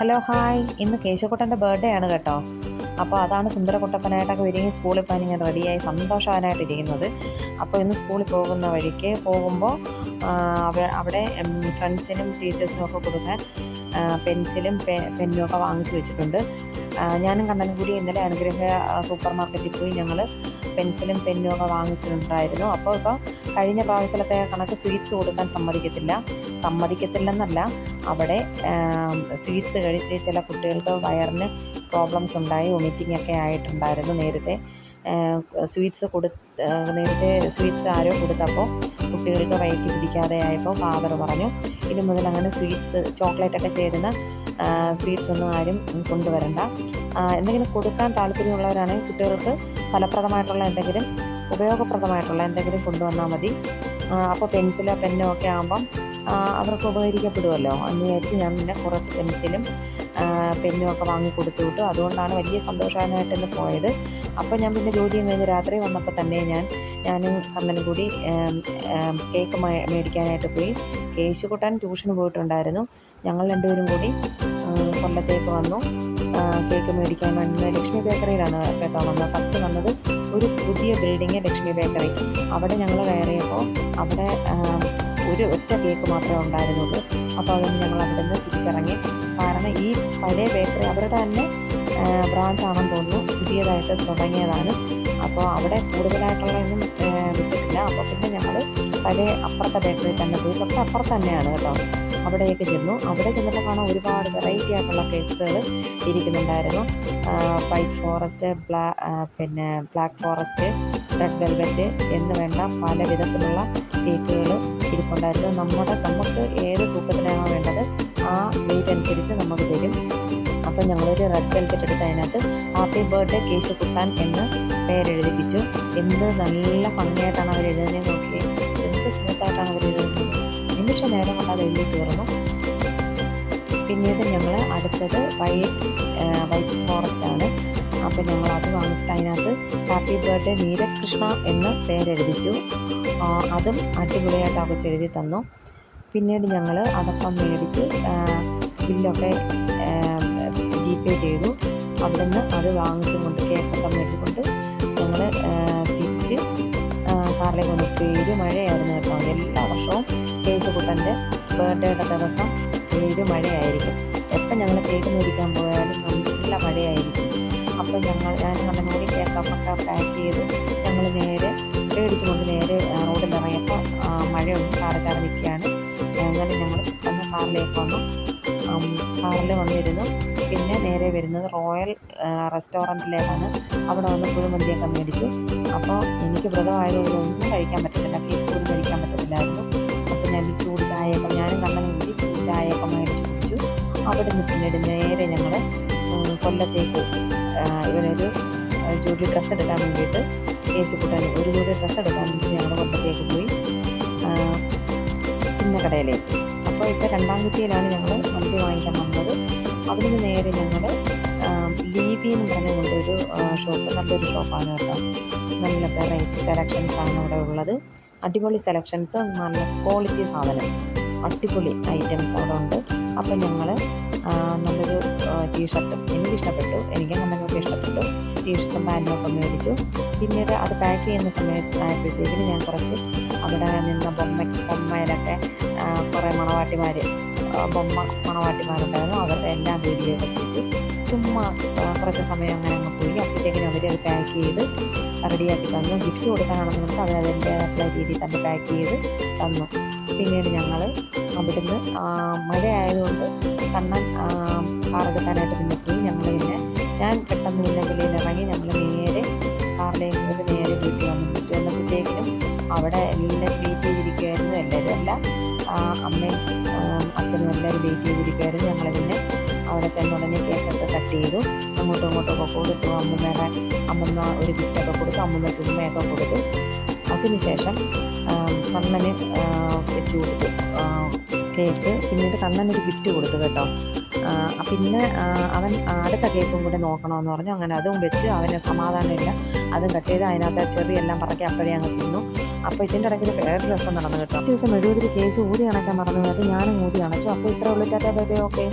Hello hi ഇന്ന് കേശവക്കുട്ടന്റെ birthday ആണ് കേട്ടോ. അപ്പോൾ അതാണ് സുന്ദരക്കുട്ടപ്പനായിട്ടൊക്കെ ഒരുങ്ങി സ്കൂളിൽ പോകാൻ ഇങ്ങനെ റെഡിയായി സന്തോഷവാനായിട്ട് ഇരിക്കുന്നത്. അപ്പോൾ ഇന്ന് സ്കൂളിൽ പോകുന്ന വഴിക്ക് പോകുമ്പോൾ അവ- അവിടെ ഫ്രണ്ട്സിനും ടീച്ചേഴ്സിനും ഒക്കെ കൊടുക്കാൻ പെൻസിലും പെന്നും ഒക്കെ വാങ്ങിച്ചു വെച്ചിട്ടുണ്ട്. ഞാനും കണ്ണനും കൂടി ഇന്നലെ അനുഗ്രഹ സൂപ്പർ മാർക്കറ്റിൽ പോയി ഞങ്ങൾ പെൻസിലും പെന്നും ഒക്കെ വാങ്ങിച്ചിട്ടുണ്ടായിരുന്നു. അപ്പോൾ ഇപ്പോൾ കഴിഞ്ഞ പ്രാവശ്യത്തെ കണക്ക് സ്വീറ്റ്സ് കൊടുക്കാൻ സമ്മതിക്കത്തില്ല. സമ്മതിക്കത്തില്ലെന്നല്ല അവിടെ സ്വീറ്റ്സ് കഴിച്ച് ചില കുട്ടികൾക്ക് വയറിന് പ്രോബ്ലംസ് ഉണ്ടായി വൊമിറ്റിംഗ് ഒക്കെ ആയിട്ടുണ്ടായിരുന്നു നേരത്തെ. സ്വീറ്റ്സ് കൊടു നേരത്തെ സ്വീറ്റ്സ് ആരോ കൊടുത്തപ്പോൾ കുട്ടികൾക്ക് വയറ്റി പിടിക്കാതെ ആയപ്പോൾ ഫാദർ പറഞ്ഞു ഇനി മുതൽ അങ്ങനെ സ്വീറ്റ്സ് ചോക്ലേറ്റ് ഒക്കെ ചേരുന്ന സ്വീറ്റ്സ് ഒന്നും ആരും കൊണ്ടുവരണ്ട. എന്തെങ്കിലും കൊടുക്കാൻ താല്പര്യമുള്ളവരാണെങ്കിൽ കുട്ടികൾക്ക് ഫലപ്രദമായിട്ടുള്ള എന്തെങ്കിലും ഉപയോഗപ്രദമായിട്ടുള്ള എന്തെങ്കിലും കൊണ്ടുവന്നാൽ മതി. അപ്പോൾ പെൻസിലോ പെന്നോ ഒക്കെ ആകുമ്പം അവർക്ക് ഉപകരിക്കപ്പെടുമല്ലോ എന്ന് വിചാരിച്ച് ഞാൻ പിന്നെ കുറച്ച് പെൻസിലും പെന്നും ഒക്കെ വാങ്ങി കൊടുത്തു വിട്ടു. അതുകൊണ്ടാണ് വലിയ സന്തോഷവാനായിട്ട് ഇന്ന് പോയത്. അപ്പോൾ ഞാൻ പിന്നെ ജോലിയും കഴിഞ്ഞ് രാത്രി വന്നപ്പോൾ തന്നെ ഞാൻ ഞാനും കണ്ണനും കൂടി കേക്ക് മേടിക്കാനായിട്ട് പോയി. കേശുകുട്ടൻ ട്യൂഷന് പോയിട്ടുണ്ടായിരുന്നു. ഞങ്ങൾ രണ്ടുപേരും കൂടി കൊല്ലത്തേക്ക് വന്നു. കേക്ക് മേടിക്കാൻ വേണ്ടി ലക്ഷ്മി ബേക്കറിയിലാണ് കേട്ടോ വന്നത്. ഫസ്റ്റ് വന്നത് ഒരു പുതിയ ബിൽഡിങ് ലക്ഷ്മി ബേക്കറി. അവിടെ ഞങ്ങൾ കയറിയപ്പോൾ അവിടെ ഒരു ഒറ്റ കേക്ക് മാത്രമേ ഉണ്ടായിരുന്നുള്ളൂ. അപ്പോൾ അതൊന്ന് ഞങ്ങൾ അവിടെ നിന്ന് തിരിച്ചിറങ്ങി കാരണം ഈ പഴയ ബേക്കറി അവരുടെ തന്നെ ബ്രാഞ്ച് ആണെന്ന് തോന്നുന്നു. പുതിയതായിട്ട് തുടങ്ങിയതാണ്. അപ്പോൾ അവിടെ കൂടുതലായിട്ടുള്ളതൊന്നും വെച്ചിട്ടില്ല. അപ്പോൾ പിന്നെ ഞങ്ങൾ പഴയ അപ്പുറത്തെ ബേക്കറി തന്നെ പോയി. തൊട്ട് അപ്പുറത്ത് തന്നെയാണ് കേട്ടോ. അവിടെയൊക്കെ ചെന്നു. അവിടെ ചെന്നപ്പോൾ കാണാൻ ഒരുപാട് വെറൈറ്റി ആയിട്ടുള്ള കേക്ക്സുകൾ ഇരിക്കുന്നുണ്ടായിരുന്നു. വൈറ്റ് ഫോറസ്റ്റ് ബ്ലാ പിന്നെ ബ്ലാക്ക് ഫോറസ്റ്റ് റെഡ് വെൽവെറ്റ് എന്ന് വേണ്ട പല വിധത്തിലുള്ള കേക്കുകൾ ഇരിപ്പുണ്ടായിരുന്നു. നമ്മുടെ നമുക്ക് ഏത് തൂക്കത്തിനാണോ വേണ്ടത് ആ വെയിറ്റ് അനുസരിച്ച് നമുക്ക് തരും. അപ്പം ഞങ്ങളൊരു റെഡ് വെൽവെറ്റ് എടുത്ത് അതിനകത്ത് ഹാപ്പി ബർത്ത്ഡേ കേശു കുട്ടാൻ എന്ന് പേരെഴുതിപ്പിച്ചു. എന്ത് നല്ല ഭംഗിയായിട്ടാണ് അവർ എഴുതുന്നത് നോക്കി എന്ത് സ്മൂത്തായിട്ടാണ് അവർ എഴുതുന്നത് നിമിഷ നേരം കൊണ്ട് അത് എഴുതി തീർന്നു. പിന്നീട് ഞങ്ങൾ അടുത്തത് വൈറ്റ് വൈറ്റ് ഫോറസ്റ്റ് ആണ്. അപ്പോൾ ഞങ്ങൾ അത് വാങ്ങിച്ചിട്ട് അതിനകത്ത് ഹാപ്പി ബർത്ത്ഡേ നീരജ് കൃഷ്ണ എന്ന് പേരെഴുതിച്ചു. അതും അടിപൊളിയായിട്ട് ആ കൊച്ച് എഴുതി തന്നു. പിന്നീട് ഞങ്ങൾ അതൊക്കെ മേടിച്ച് ബില്ലൊക്കെ ജി പേ ചെയ്തു. അവിടെ നിന്ന് അത് വാങ്ങിച്ചും കൊണ്ട് കേക്കൊക്കെ മേടിച്ചുകൊണ്ട് ഞങ്ങൾ തിരിച്ച് കാറിലേക്ക് വന്നു. പേര് മഴയായിരുന്നു കേട്ടോ. എല്ലാ വർഷവും കേശുകുട്ടന്റെ ബർത്ത്ഡേയുടെ ദിവസം പേര് മഴയായിരിക്കും. എപ്പം ഞങ്ങൾ കേക്ക് മേടിക്കാൻ പോയാലും നല്ല മഴയായിരിക്കും. അപ്പോൾ ഞങ്ങൾ ഞാൻ കൂടി കേക്കൊക്കെ പാക്ക് ചെയ്ത് പെട്ടെന്ന് കാറിലേക്ക് വന്നു കാറിൽ വന്നിരുന്നു. പിന്നെ നേരെ വരുന്നത് റോയൽ റെസ്റ്റോറന്റിലേക്കാണ്. അവിടെ വന്ന് കുഴിമന്തിയൊക്കെ മേടിച്ചു. അപ്പോൾ എനിക്ക് വ്രതമായതുകൊണ്ട് ഒന്നും കഴിക്കാൻ പറ്റത്തില്ല. കേക്ക് പോലും കഴിക്കാൻ പറ്റത്തില്ലായിരുന്നു. അപ്പോൾ ഞാൻ ചൂട് ചായയൊക്കെ ഞാനും കണ്ണൻ കൂടി ചൂട് ചായയൊക്കെ മേടിച്ച് കുടിച്ചു. അവിടെ നിന്ന് പിന്നീട് നേരെ ഞങ്ങൾ കൊല്ലത്തേക്ക് ഇവരൊരു ജോലി ഡ്രസ്സ് എടുക്കാൻ വേണ്ടിയിട്ട് കേശുക്കുട്ടൻ ഒരു ജോലി ഡ്രസ്സ് എടുക്കാൻ വേണ്ടി ഞങ്ങൾ കൊല്ലത്തേക്ക് പോയി. ചിന്ന ചിന്നക്കടയിലേക്ക്. അപ്പോൾ ഇപ്പോൾ രണ്ടാം കുട്ടിയിലാണ് ഞങ്ങൾ മന്തി വാങ്ങിക്കാൻ വന്നത്. അതിന് നേരെ ഞങ്ങൾ ലീബി എന്ന് പറഞ്ഞുകൊണ്ടൊരു ഷോപ്പ് നല്ലൊരു ഷോപ്പാണ് കേട്ടോ. നല്ല വെറൈറ്റി സെലക്ഷൻസ് ആണ് അവിടെ ഉള്ളത്. അടിപൊളി സെലക്ഷൻസ് നല്ല ക്വാളിറ്റി സാധനം. അടിപൊളി ഐറ്റംസ് അവിടെ ഉണ്ട്. അപ്പം ഞങ്ങൾ നല്ലൊരു ടീഷർട്ട് എനിക്ക് ഇഷ്ടപ്പെട്ടു. എനിക്ക് നല്ലതൊക്കെ ഇഷ്ടപ്പെട്ടു. ടീഷർട്ടും പാന്റും ഒക്കെ മേടിച്ചു. പിന്നീട് അത് പാക്ക് ചെയ്യുന്ന സമയത്ത് ആയപ്പോഴത്തേക്കിന് ഞാൻ കുറച്ച് അവിടെ നിന്ന ബൊമ്മ കുറേ മണവാട്ടിമാർ ബൊമ്മ മണവാട്ടിമാരുണ്ടായിരുന്നു. അവരുടെ എല്ലാം വീഡിയോ എത്തിച്ചു ചുമ്മാ കുറച്ച് സമയം അങ്ങനെ അങ്ങ് പോയി. അപ്പോഴത്തേക്കിനും അവർ അത് പാക്ക് ചെയ്ത് റെഡിയാക്കി തന്നു. ഗിഫ്റ്റ് കൊടുക്കാനാണെന്ന് നമുക്ക് അവർ അതിന്റേതായിട്ടുള്ള രീതിയിൽ തന്നെ പാക്ക് ചെയ്ത് തന്നു. പിന്നീട് ഞങ്ങൾ അവിടുന്ന് മഴ ആയതുകൊണ്ട് കണ്ണൻ കാറെടുക്കാനായിട്ട് പിന്നെ പോയി. ഞങ്ങൾ പിന്നെ ഞാൻ പെട്ടെന്ന് പിന്നെ വെളിയിൽ ഇറങ്ങി ഞങ്ങൾ നേരെ കാറിലേക്ക് നേരെ വീട്ടിൽ വന്നു. വീട്ടിൽ വന്നപ്പോഴത്തേക്കിനും അവിടെ വെയിറ്റ് ചെയ്തിരിക്കുമായിരുന്നു എല്ലാവരും അല്ല. അമ്മയും അച്ഛനും എല്ലാവരും വെയിറ്റ് ചെയ്തിരിക്കുമായിരുന്നു ഞങ്ങൾ പിന്നെ അവിടെ ചെന്നുടനെ കേക്കൊക്കെ കട്ട് ചെയ്തു. അങ്ങോട്ടും ഇങ്ങോട്ടും ഒക്കെ കൊടുത്തു. അമ്മമ്മയുടെ അമ്മമ്മ ഒരു ഗിഫ്റ്റൊക്കെ കൊടുത്തു. അമ്മമ്മയ്ക്ക് ഉമ്മയൊക്കെ കൊടുത്തു. അതിനുശേഷം ശേഷം കണ്ണന് വെച്ച് കൊടുത്തു. കേക്ക് പിന്നീട് കണ്ണനൊരു ഗിഫ്റ്റ് കൊടുത്തു കേട്ടോ. പിന്നെ അവൻ അടുത്ത കേക്കും കൂടെ നോക്കണമെന്ന് പറഞ്ഞു. അങ്ങനെ അതും വെച്ച് അവന് സമാധാനമില്ല. അതും കട്ട് ചെയ്ത് അതിനകത്ത് ചെറിയെല്ലാം പറക്കി അപ്പോഴേ അങ്ങ് തിന്നു. അപ്പോൾ ഇതിന്റെ ഇടയ്ക്ക് വേറെ രസം നടന്നു കേട്ടോ. ചേച്ചി മെഴുകുതിരി കേസ് ഊതി അണയ്ക്കാൻ മറന്നു. അത് ഞാനും ഊതി അണച്ചു അപ്പോൾ ഇത്ര ഉള്ളിട്ടാത്ത ബേബി ഓക്കെ.